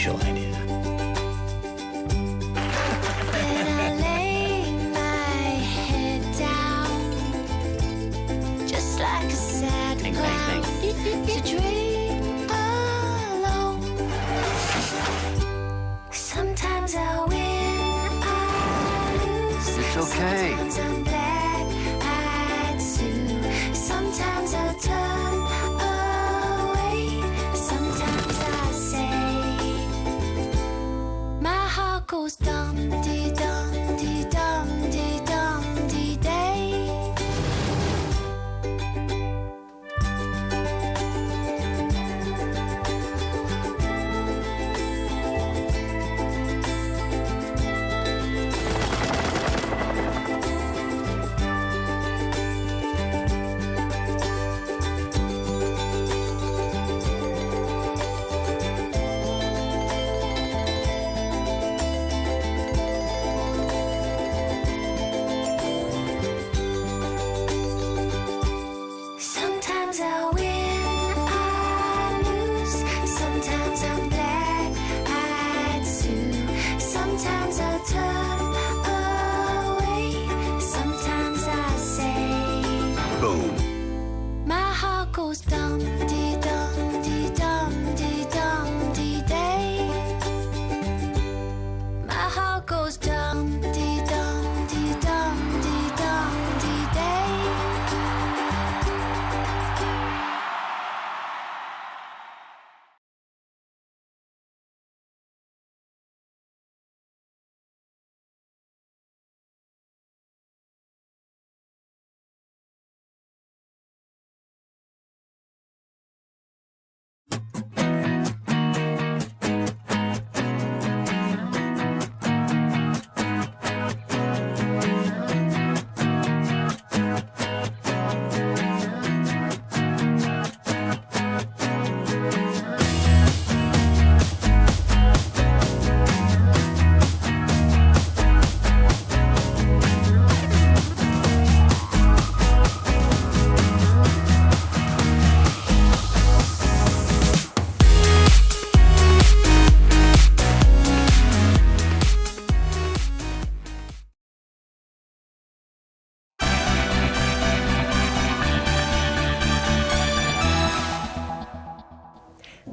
Initial idea.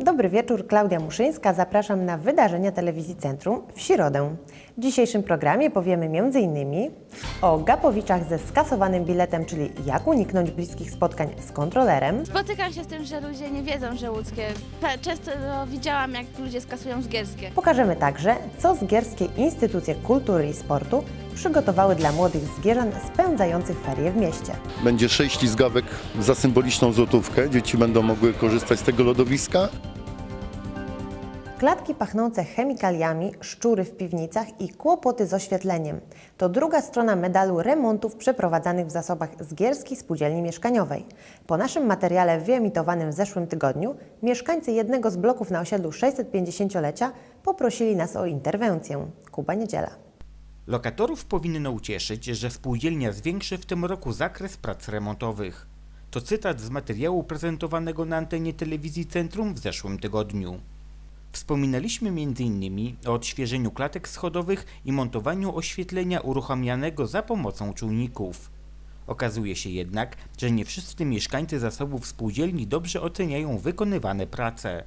Dobry wieczór, Klaudia Muszyńska. Zapraszam na wydarzenia Telewizji Centrum w środę. W dzisiejszym programie powiemy m.in. o Gapowiczach ze skasowanym biletem, czyli jak uniknąć bliskich spotkań z kontrolerem, Spotykam się z tym, że ludzie nie wiedzą, że łódzkie. Często no, widziałam, jak ludzie skasują zgierskie. Pokażemy także, co zgierskie instytucje kultury i sportu przygotowały dla młodych zgierzan spędzających ferie w mieście. Będzie sześć ślizgawek za symboliczną złotówkę. Dzieci będą mogły korzystać z tego lodowiska. Klatki pachnące chemikaliami, szczury w piwnicach i kłopoty z oświetleniem. To druga strona medalu remontów przeprowadzanych w zasobach Zgierskiej Spółdzielni Mieszkaniowej. Po naszym materiale wyemitowanym w zeszłym tygodniu mieszkańcy jednego z bloków na osiedlu 650-lecia poprosili nas o interwencję. Kuba Niedziela. Lokatorów powinno ucieszyć, że spółdzielnia zwiększy w tym roku zakres prac remontowych. To cytat z materiału prezentowanego na antenie telewizji Centrum w zeszłym tygodniu. Wspominaliśmy m.in. o odświeżeniu klatek schodowych i montowaniu oświetlenia uruchamianego za pomocą czujników. Okazuje się jednak, że nie wszyscy mieszkańcy zasobów spółdzielni dobrze oceniają wykonywane prace.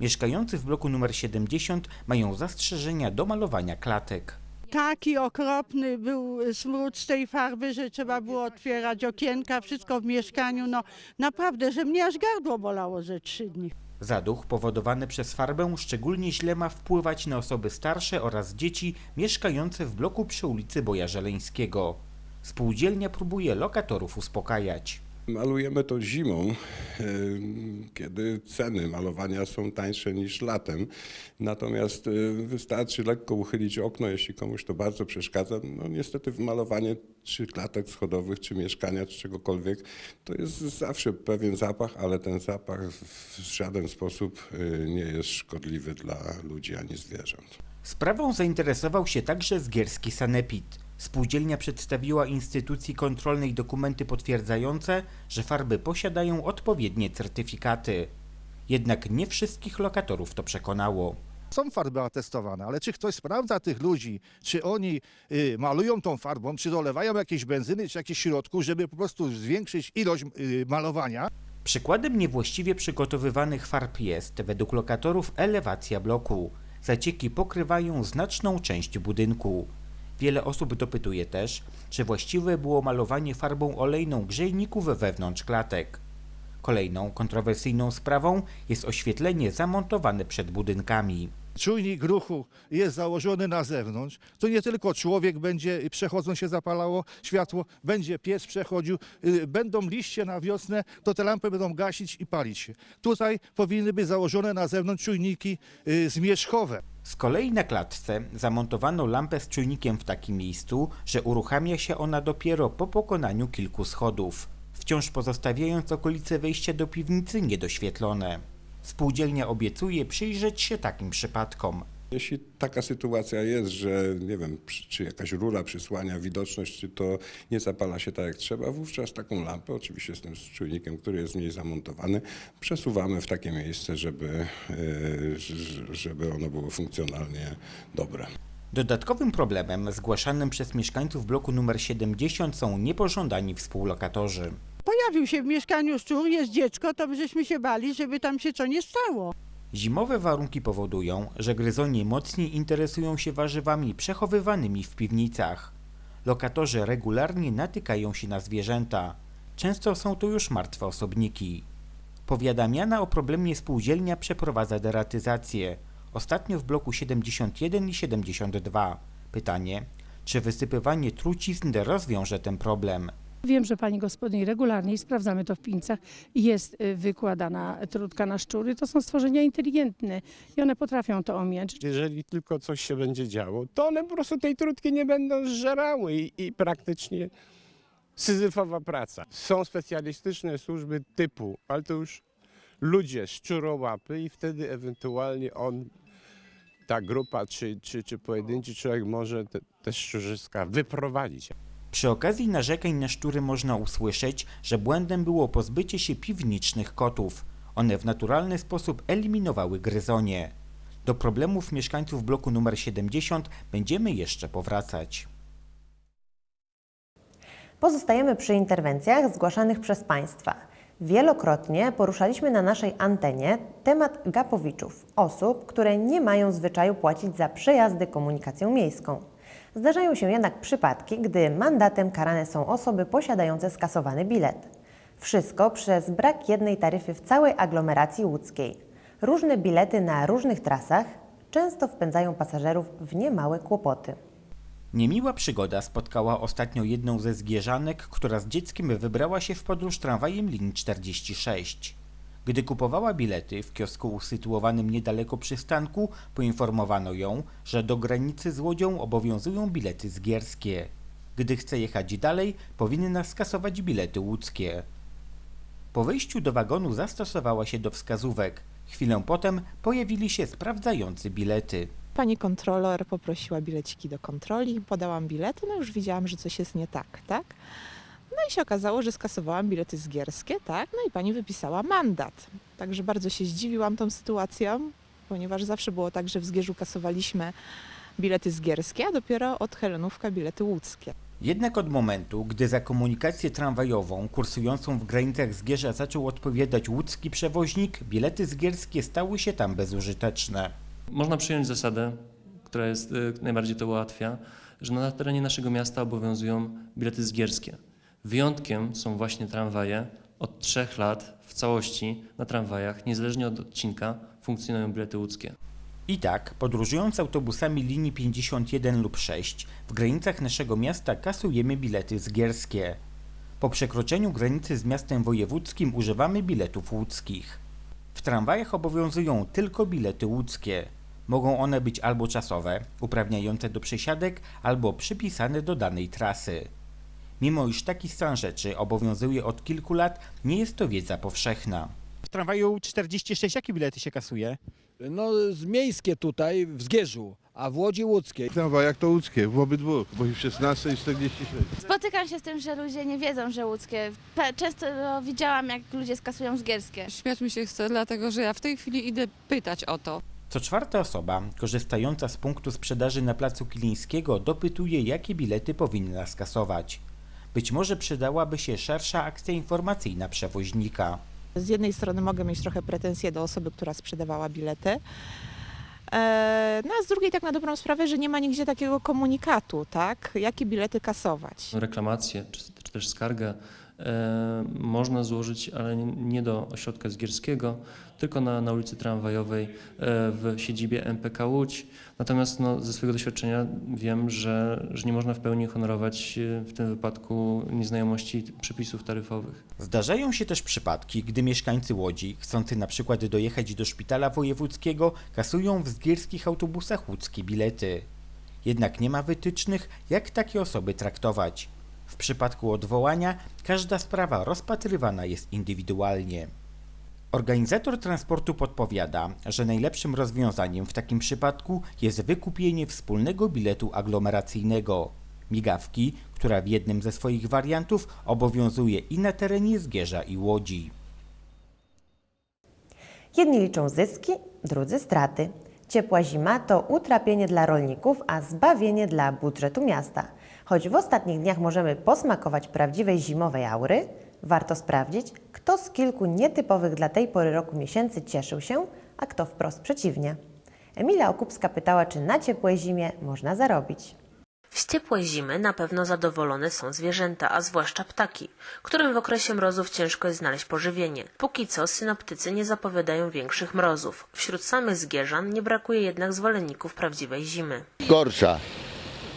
Mieszkający w bloku numer 70 mają zastrzeżenia do malowania klatek. Taki okropny był smród z tej farby, że trzeba było otwierać okienka, wszystko w mieszkaniu. No naprawdę, że mnie aż gardło bolało ze trzy dni. Zaduch powodowany przez farbę szczególnie źle ma wpływać na osoby starsze oraz dzieci mieszkające w bloku przy ulicy Boja Żeleńskiego. Spółdzielnia próbuje lokatorów uspokajać. Malujemy to zimą, em, kiedy ceny malowania są tańsze niż latem. Natomiast e, wystarczy lekko uchylić okno, jeśli komuś to bardzo przeszkadza. No niestety malowanie czy klatek schodowych, czy mieszkania, czy czegokolwiek, to jest zawsze pewien zapach, ale ten zapach w żaden sposób e, nie jest szkodliwy dla ludzi ani zwierząt. Sprawą zainteresował się także Zgierski Sanepid. Spółdzielnia przedstawiła instytucji kontrolnej dokumenty potwierdzające, że farby posiadają odpowiednie certyfikaty. Jednak nie wszystkich lokatorów to przekonało. Są farby atestowane, ale czy ktoś sprawdza tych ludzi, czy oni y, malują tą farbą, czy dolewają jakieś benzyny, czy jakichś środków, żeby po prostu zwiększyć ilość y, malowania? Przykładem niewłaściwie przygotowywanych farb jest, według lokatorów, elewacja bloku. Zacieki pokrywają znaczną część budynku. Wiele osób dopytuje też, czy właściwe było malowanie farbą olejną grzejników wewnątrz klatek. Kolejną kontrowersyjną sprawą jest oświetlenie zamontowane przed budynkami. Czujnik ruchu jest założony na zewnątrz, to nie tylko człowiek będzie przechodząc się zapalało światło, będzie pies przechodził, y, będą liście na wiosnę, to te lampy będą gasić i palić się. Tutaj powinny być założone na zewnątrz czujniki y, zmierzchowe. Z kolei na klatce zamontowano lampę z czujnikiem w takim miejscu, że uruchamia się ona dopiero po pokonaniu kilku schodów, wciąż pozostawiając okolice wejścia do piwnicy niedoświetlone. Spółdzielnia obiecuje przyjrzeć się takim przypadkom. Jeśli taka sytuacja jest, że nie wiem, czy jakaś rura przysłania widoczność, czy to nie zapala się tak jak trzeba, wówczas taką lampę, oczywiście z tym czujnikiem, który jest w niej zamontowany, przesuwamy w takie miejsce, żeby, e, żeby ono było funkcjonalnie dobre. Dodatkowym problemem zgłaszanym przez mieszkańców bloku numer 70 są niepożądani współlokatorzy. Pojawił się w mieszkaniu szczur, jest dziecko, to żeśmy się bali, żeby tam się co nie stało. Zimowe warunki powodują, że gryzonie mocniej interesują się warzywami przechowywanymi w piwnicach. Lokatorzy regularnie natykają się na zwierzęta. Często są to już martwe osobniki. Powiadamiana o problemie spółdzielnia przeprowadza deratyzację. Ostatnio w bloku 71 i 72. Pytanie, czy wysypywanie trucizn rozwiąże ten problem? Wiem, że pani gospodyni regularnie i sprawdzamy to w pińcach. Jest y, wykładana trutka na szczury. To są stworzenia inteligentne i one potrafią to omijać. Jeżeli tylko coś się będzie działo, to one po prostu tej trutki nie będą zżerały i, i praktycznie syzyfowa praca. Są specjalistyczne służby typu, ale to już ludzie, szczurołapy i wtedy ewentualnie on, ta grupa czy, czy, czy pojedynczy człowiek może te, te szczurzyska wyprowadzić. Przy okazji narzekań na szczury można usłyszeć, że błędem było pozbycie się piwniczych kotów. One w naturalny sposób eliminowały gryzonie. Do problemów mieszkańców bloku numer 70 będziemy jeszcze powracać. Pozostajemy przy interwencjach zgłaszanych przez Państwa. Wielokrotnie poruszaliśmy na naszej antenie temat gapowiczów, osób, które nie mają zwyczaju płacić za przejazdy komunikacją miejską. Zdarzają się jednak przypadki, gdy mandatem karane są osoby posiadające skasowany bilet. Wszystko przez brak jednej taryfy w całej aglomeracji łódzkiej. Różne bilety na różnych trasach często wpędzają pasażerów w niemałe kłopoty. Niemiła przygoda spotkała ostatnio jedną ze zgierzanek, która z dzieckiem wybrała się w podróż tramwajem linii 46. Gdy kupowała bilety w kiosku usytuowanym niedaleko przystanku, poinformowano ją, że do granicy z Łodzią obowiązują bilety zgierskie. Gdy chce jechać dalej, powinna skasować bilety łódzkie. Po wejściu do wagonu zastosowała się do wskazówek. Chwilę potem pojawili się sprawdzający bilety. Pani kontroler poprosiła bileciki do kontroli, podałam bilety, no już widziałam, że coś jest nie tak, tak? No i się okazało, że skasowałam bilety zgierskie, tak? No i pani wypisała mandat. Także bardzo się zdziwiłam tą sytuacją, ponieważ zawsze było tak, że w Zgierzu kasowaliśmy bilety zgierskie, a dopiero od Helenówka bilety łódzkie. Jednak od momentu, gdy za komunikację tramwajową kursującą w granicach Zgierza zaczął odpowiadać łódzki przewoźnik, bilety zgierskie stały się tam bezużyteczne. Można przyjąć zasadę, która jest, y, najbardziej to ułatwia, że na terenie naszego miasta obowiązują bilety zgierskie. Wyjątkiem są właśnie tramwaje. Od trzech lat w całości na tramwajach, niezależnie od odcinka, funkcjonują bilety łódzkie. I tak, podróżując autobusami linii 51 lub 6, w granicach naszego miasta kasujemy bilety zgierskie. Po przekroczeniu granicy z miastem wojewódzkim używamy biletów łódzkich. W tramwajach obowiązują tylko bilety łódzkie. Mogą one być albo czasowe, uprawniające do przesiadek, albo przypisane do danej trasy. Mimo iż taki stan rzeczy obowiązuje od kilku lat, nie jest to wiedza powszechna. W tramwaju 46 jakie bilety się kasuje? No z miejskie tutaj w Zgierzu, a w Łodzi łódzkiej. Tramwaj jak to łódzkie, w obydwu, bo i w 16 i 46. Spotykam się z tym, że ludzie nie wiedzą, że łódzkie. Pe- Często widziałam, jak ludzie skasują zgierskie. Śmiać mi się chce, dlatego że ja w tej chwili idę pytać o to. Co czwarta osoba korzystająca z punktu sprzedaży na placu Kilińskiego dopytuje, jakie bilety powinna skasować. Być może przydałaby się szersza akcja informacyjna przewoźnika. Z jednej strony mogę mieć trochę pretensje do osoby, która sprzedawała bilety, e, no a z drugiej tak na dobrą sprawę, że nie ma nigdzie takiego komunikatu, tak? Jakie bilety kasować. Reklamację czy, czy też skargę można złożyć, ale nie- nie do ośrodka zgierskiego, tylko na, na ulicy Tramwajowej e, w siedzibie MPK Łódź. Natomiast no, ze swojego doświadczenia wiem, że, że nie można w pełni honorować e, w tym wypadku nieznajomości przepisów taryfowych. Zdarzają się też przypadki, gdy mieszkańcy Łodzi, chcący na przykład dojechać do szpitala wojewódzkiego, kasują w zgierskich autobusach łódzkie bilety. Jednak nie ma wytycznych, jak takie osoby traktować. W przypadku odwołania każda sprawa rozpatrywana jest indywidualnie. Organizator transportu podpowiada, że najlepszym rozwiązaniem w takim przypadku jest wykupienie wspólnego biletu aglomeracyjnego, migawki, która w jednym ze swoich wariantów obowiązuje i na terenie Zgierza i Łodzi. Jedni liczą zyski, drudzy straty. Ciepła zima to utrapienie dla rolników, a zbawienie dla budżetu miasta. Choć w ostatnich dniach możemy posmakować prawdziwej zimowej aury, warto sprawdzić, kto z kilku nietypowych dla tej pory roku miesięcy cieszył się, a kto wprost przeciwnie. Emilia Okupska pytała, czy na ciepłej zimie można zarobić. Z ciepłej zimy na pewno zadowolone są zwierzęta, a zwłaszcza ptaki, którym w okresie mrozów ciężko jest znaleźć pożywienie. Póki co synoptycy nie zapowiadają większych mrozów. Wśród samych zwierzan nie brakuje jednak zwolenników prawdziwej zimy. Gorsza,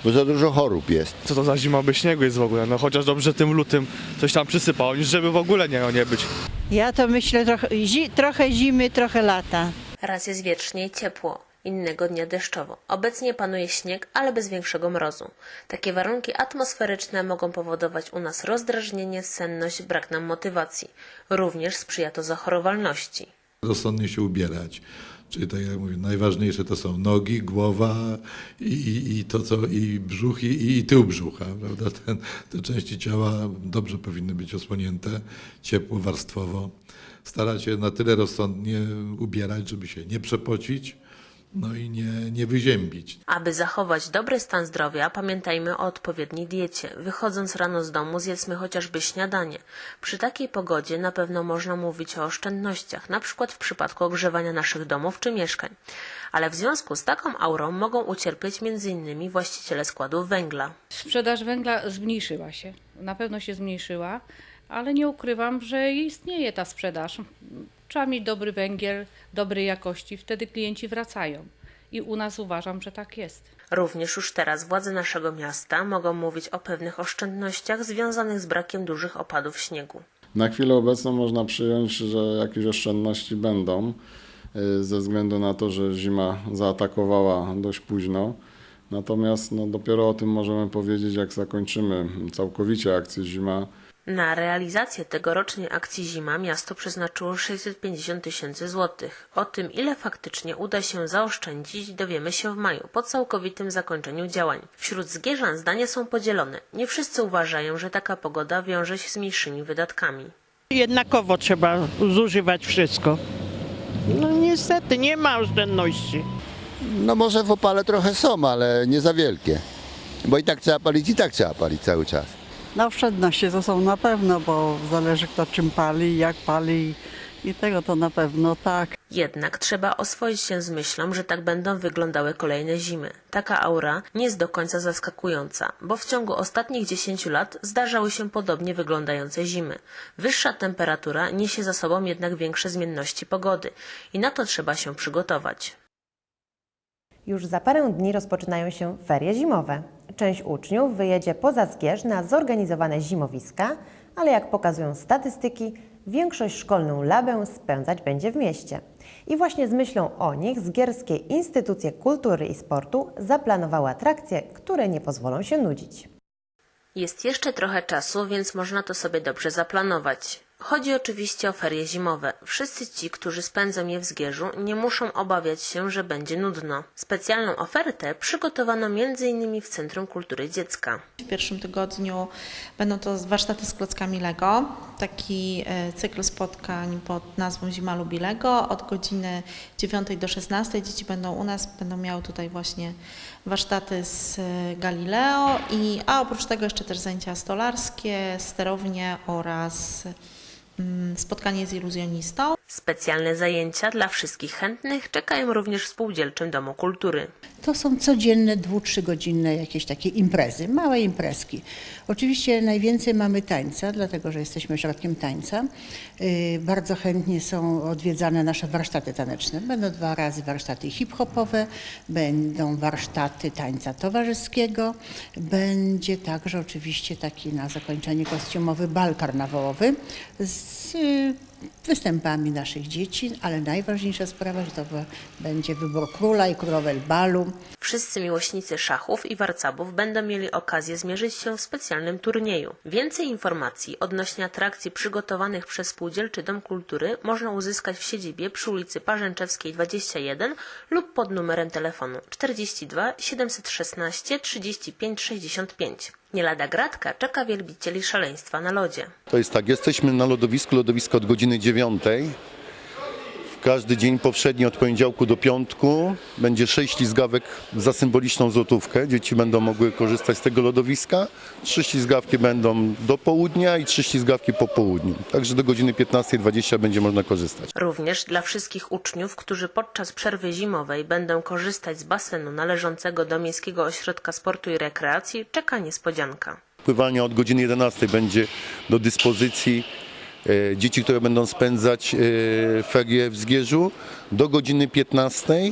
bo za dużo chorób jest. Co to za zima bez śniegu jest w ogóle? No chociaż dobrze tym lutym coś tam przysypało, niż żeby w ogóle nie, nie być. Ja to myślę trochę, zi, trochę zimy, trochę lata. Raz jest wiecznie ciepło, innego dnia deszczowo. Obecnie panuje śnieg, ale bez większego mrozu. Takie warunki atmosferyczne mogą powodować u nas rozdrażnienie, senność, brak nam motywacji. Również sprzyja to zachorowalności. rozsądnie się ubierać. Czyli tak jak mówię, najważniejsze to są nogi, głowa i, i, to co, i brzuch, i, i tył brzucha, prawda? Ten, te części ciała dobrze powinny być osłonięte, ciepło, warstwowo. Starać się na tyle rozsądnie ubierać, żeby się nie przepocić, no i nie, nie wyziębić. Aby zachować dobry stan zdrowia, pamiętajmy o odpowiedniej diecie. Wychodząc rano z domu, zjedzmy chociażby śniadanie. Przy takiej pogodzie na pewno można mówić o oszczędnościach, na przykład w przypadku ogrzewania naszych domów czy mieszkań. Ale w związku z taką aurą mogą ucierpieć m.in. właściciele składów węgla. Sprzedaż węgla zmniejszyła się. Na pewno się zmniejszyła, ale nie ukrywam, że istnieje ta sprzedaż. Trzeba mieć dobry węgiel, dobrej jakości, wtedy klienci wracają. I u nas uważam, że tak jest. Również już teraz władze naszego miasta mogą mówić o pewnych oszczędnościach związanych z brakiem dużych opadów śniegu. Na chwilę obecną można przyjąć, że jakieś oszczędności będą y, ze względu na to, że zima zaatakowała dość późno. Natomiast no, dopiero o tym możemy powiedzieć, jak zakończymy całkowicie akcję zima. Na realizację tegorocznej akcji Zima miasto przeznaczyło 650 tysięcy złotych. O tym, ile faktycznie uda się zaoszczędzić, dowiemy się w maju, po całkowitym zakończeniu działań. Wśród Zgierzan zdania są podzielone. Nie wszyscy uważają, że taka pogoda wiąże się z mniejszymi wydatkami. Jednakowo trzeba zużywać wszystko. No niestety, nie ma oszczędności. No może w opale trochę są, ale nie za wielkie. Bo i tak trzeba palić, i tak trzeba palić cały czas. No oszczędności to są na pewno, bo zależy kto czym pali, jak pali i tego to na pewno tak. Jednak trzeba oswoić się z myślą, że tak będą wyglądały kolejne zimy. Taka aura nie jest do końca zaskakująca, bo w ciągu ostatnich 10 lat zdarzały się podobnie wyglądające zimy. Wyższa temperatura niesie za sobą jednak większe zmienności pogody i na to trzeba się przygotować. Już za parę dni rozpoczynają się ferie zimowe. Część uczniów wyjedzie poza Zgierz na zorganizowane zimowiska, ale jak pokazują statystyki, większość szkolną labę spędzać będzie w mieście. I właśnie z myślą o nich Zgierskie Instytucje Kultury i Sportu zaplanowały atrakcje, które nie pozwolą się nudzić. Jest jeszcze trochę czasu, więc można to sobie dobrze zaplanować. Chodzi oczywiście o ferie zimowe. Wszyscy ci, którzy spędzą je w Zgierzu, nie muszą obawiać się, że będzie nudno. Specjalną ofertę przygotowano m.in. w Centrum Kultury Dziecka. W pierwszym tygodniu będą to warsztaty z klockami Lego, taki e, cykl spotkań pod nazwą Zima lubi Lego. Od godziny 9 do 16 dzieci będą u nas, będą miały tutaj właśnie warsztaty z e, Galileo, i, a oprócz tego jeszcze też zajęcia stolarskie, sterownie oraz spotkanie z iluzjonistą. Specjalne zajęcia dla wszystkich chętnych czekają również w Spółdzielczym Domu Kultury. To są codzienne, dwu, trzygodzinne jakieś takie imprezy, małe imprezki. Oczywiście najwięcej mamy tańca, dlatego że jesteśmy ośrodkiem tańca. Yy, Bardzo chętnie są odwiedzane nasze warsztaty taneczne. Będą dwa razy warsztaty hip-hopowe, będą warsztaty tańca towarzyskiego, będzie także oczywiście taki na zakończenie kostiumowy bal karnawałowy z yy, występami naszych dzieci, ale najważniejsza sprawa, że to będzie wybór króla i królowej balu. Wszyscy miłośnicy szachów i warcabów będą mieli okazję zmierzyć się w specjalnym turnieju. Więcej informacji odnośnie atrakcji przygotowanych przez Spółdzielczy Dom Kultury można uzyskać w siedzibie przy ulicy Parzęczewskiej 21 lub pod numerem telefonu 42 716 35 65. Nie lada gratka czeka wielbicieli szaleństwa na lodzie. To jest tak, jesteśmy na lodowisku, lodowisko od godziny 9. Każdy dzień powszedni od poniedziałku do piątku będzie sześć ślizgawek za symboliczną złotówkę. Dzieci będą mogły korzystać z tego lodowiska. Trzy ślizgawki będą do południa i trzy ślizgawki po południu. Także do godziny 15.20 będzie można korzystać. Również dla wszystkich uczniów, którzy podczas przerwy zimowej będą korzystać z basenu należącego do Miejskiego Ośrodka Sportu i Rekreacji, czeka niespodzianka. Pływanie od godziny 11 będzie do dyspozycji dzieci, które będą spędzać e, ferie w Zgierzu. Do godziny 15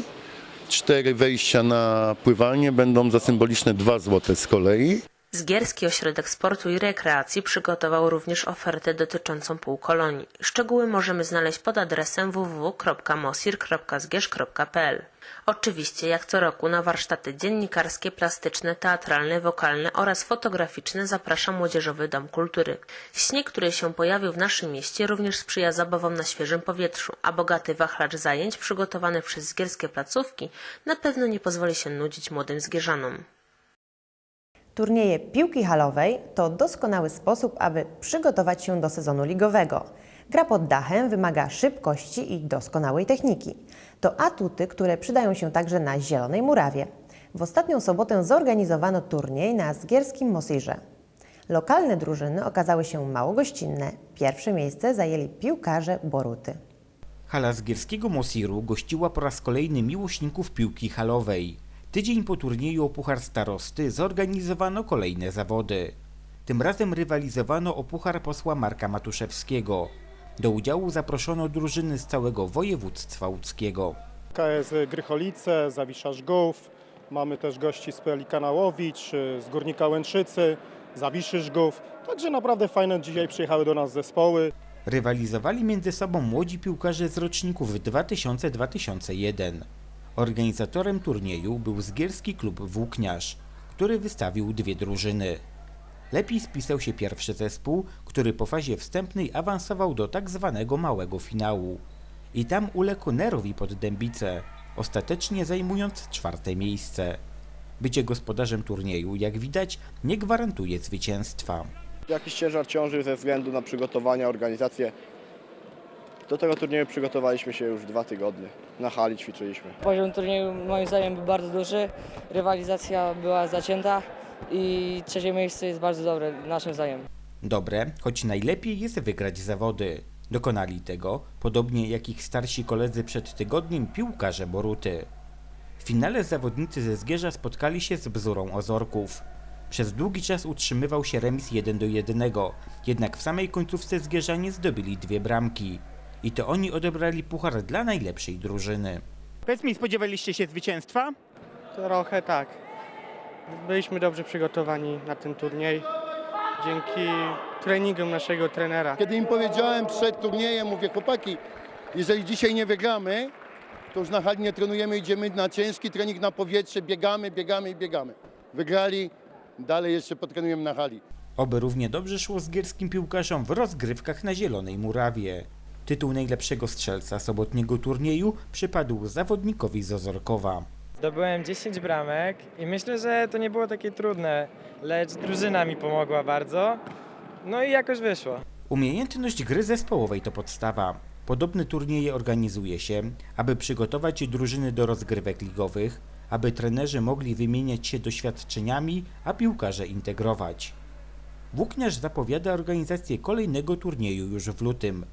cztery wejścia na pływanie będą za symboliczne 2 złote z kolei. Zgierski Ośrodek Sportu i Rekreacji przygotował również ofertę dotyczącą półkolonii. Szczegóły możemy znaleźć pod adresem www.mosir.zgierz.pl. Oczywiście, jak co roku, na warsztaty dziennikarskie, plastyczne, teatralne, wokalne oraz fotograficzne zaprasza Młodzieżowy Dom Kultury. Śnieg, który się pojawił w naszym mieście, również sprzyja zabawom na świeżym powietrzu, a bogaty wachlarz zajęć przygotowany przez zgierskie placówki na pewno nie pozwoli się nudzić młodym zgierzanom. Turnieje piłki halowej to doskonały sposób, aby przygotować się do sezonu ligowego. Gra pod dachem wymaga szybkości i doskonałej techniki. To atuty, które przydają się także na Zielonej Murawie. W ostatnią sobotę zorganizowano turniej na Zgierskim Mosirze. Lokalne drużyny okazały się mało gościnne. Pierwsze miejsce zajęli piłkarze Boruty. Hala Zgierskiego Mosiru gościła po raz kolejny miłośników piłki halowej. Tydzień po turnieju o Puchar Starosty zorganizowano kolejne zawody. Tym razem rywalizowano o Puchar posła Marka Matuszewskiego. Do udziału zaproszono drużyny z całego województwa łódzkiego. KS Grycholice, Zawisza Żgów, mamy też gości z Pelikana Łowicz, z Górnika Łęczycy, Zawiszy Żgów, także naprawdę fajne dzisiaj przyjechały do nas zespoły. Rywalizowali między sobą młodzi piłkarze z roczników 2000-2001. Organizatorem turnieju był Zgierski Klub Włókniarz, który wystawił dwie drużyny. Lepiej spisał się pierwszy zespół, który po fazie wstępnej awansował do tak zwanego małego finału. I tam uległ Nerowi pod Dębice, ostatecznie zajmując czwarte miejsce. Bycie gospodarzem turnieju, jak widać, nie gwarantuje zwycięstwa. Jakiś ciężar ciąży ze względu na przygotowania, organizację. Do tego turnieju przygotowaliśmy się już dwa tygodnie. Na hali ćwiczyliśmy. Poziom turnieju moim zdaniem był bardzo duży, rywalizacja była zacięta i trzecie miejsce jest bardzo dobre naszym zdaniem. Dobre, choć najlepiej jest wygrać zawody. Dokonali tego, podobnie jak ich starsi koledzy przed tygodniem piłkarze Boruty. W finale zawodnicy ze Zgierza spotkali się z Bzurą Ozorków. Przez długi czas utrzymywał się remis 1 do 1, jednak w samej końcówce Zgierzanie zdobyli dwie bramki. I to oni odebrali puchar dla najlepszej drużyny. Powiedz mi, spodziewaliście się zwycięstwa? Trochę tak. Byliśmy dobrze przygotowani na ten turniej dzięki treningom naszego trenera. Kiedy im powiedziałem przed turniejem, mówię chłopaki, jeżeli dzisiaj nie wygramy, to już na hali nie trenujemy, idziemy na ciężki trening na powietrze, biegamy, biegamy i biegamy. Wygrali, dalej jeszcze potrenujemy na hali. Oby równie dobrze szło zgierskim piłkarzom w rozgrywkach na Zielonej Murawie. Tytuł najlepszego strzelca sobotniego turnieju przypadł zawodnikowi z Ozorkowa. Zdobyłem 10 bramek i myślę, że to nie było takie trudne, lecz drużyna mi pomogła bardzo. No i jakoś wyszło. Umiejętność gry zespołowej to podstawa. Podobne turnieje organizuje się, aby przygotować drużyny do rozgrywek ligowych, aby trenerzy mogli wymieniać się doświadczeniami, a piłkarze integrować. Włókniarz zapowiada organizację kolejnego turnieju już w lutym.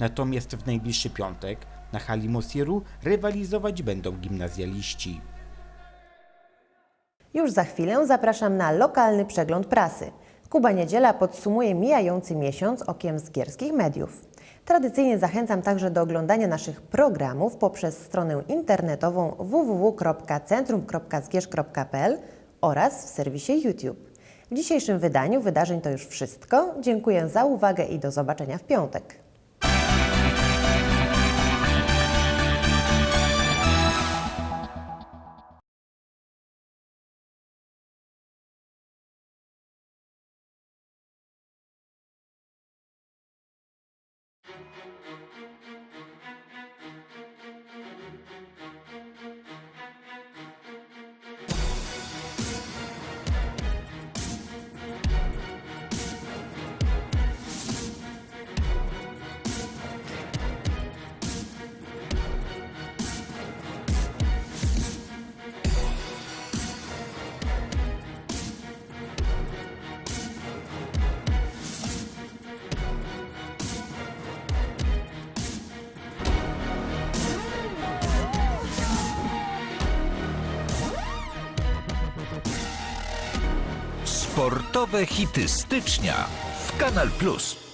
Natomiast w najbliższy piątek na hali Mosiru rywalizować będą gimnazjaliści. Już za chwilę zapraszam na lokalny przegląd prasy. Kuba Niedziela podsumuje mijający miesiąc okiem zgierskich mediów. Tradycyjnie zachęcam także do oglądania naszych programów poprzez stronę internetową www.centrum.zgierz.pl oraz w serwisie YouTube. W dzisiejszym wydaniu wydarzeń to już wszystko. Dziękuję za uwagę i do zobaczenia w piątek. Sportowe hity stycznia w Kanal Plus.